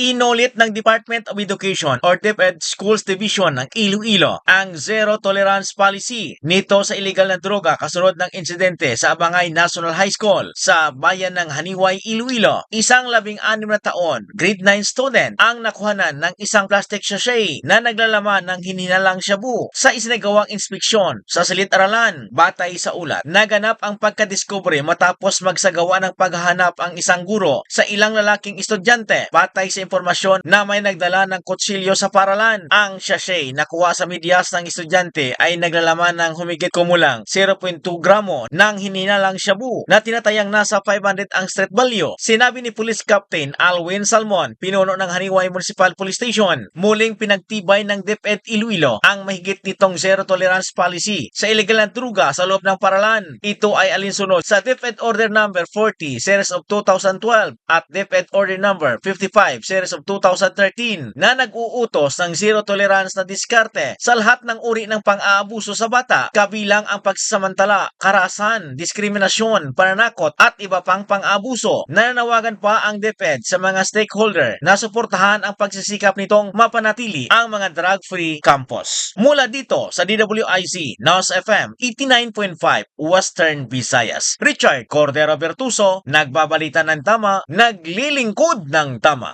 Inulit ng Department of Education or DepEd Schools Division ng Iloilo ang zero tolerance policy nito sa illegal na droga kasunod ng insidente sa Abangay National High School sa bayan ng Haniway, Iloilo. Isang labing anim na taon, grade 9 student ang nakuhanan ng isang plastic sachet na naglalaman ng hininalang shabu sa isinagawang inspeksyon sa silid-aralan. Batay sa ulat, naganap ang pagkadiskubre matapos magsagawa ng paghahanap ang isang guro sa ilang lalaking estudyante. Batay sa impormasyon na may nagdala ng kutsilyo sa paralan. Ang sachet na kuha sa medyas ng estudyante ay naglalaman ng humigit kumulang 0.2 gramo ng hininalang shabu na tinatayang nasa 500 ang street value. Sinabi ni Police Captain Alwin Salmon, pinuno ng Haniway Municipal Police Station, muling pinagtibay ng DepEd Iloilo ang mahigit nitong zero tolerance policy sa illegal na druga sa loob ng paralan. Ito ay alinsunod sa DepEd Order Number 40 Series of 2012 at DepEd Order Number 55 Series of 2013 na nag-uutos ng zero tolerance na diskarte sa lahat ng uri ng pang-aabuso sa bata kabilang ang pagsasamantala, karasan, diskriminasyon, pananakot at iba pang pang-abuso. Nananawagan pa ang DepEd sa mga stakeholder na suportahan ang pagsisikap nitong mapanatili ang mga drug-free campus. Mula dito sa DWIC, NOS FM 89.5 Western Visayas. Richard Cordero Bertuso, nagbabalita ng tama, naglilingkod ng tama.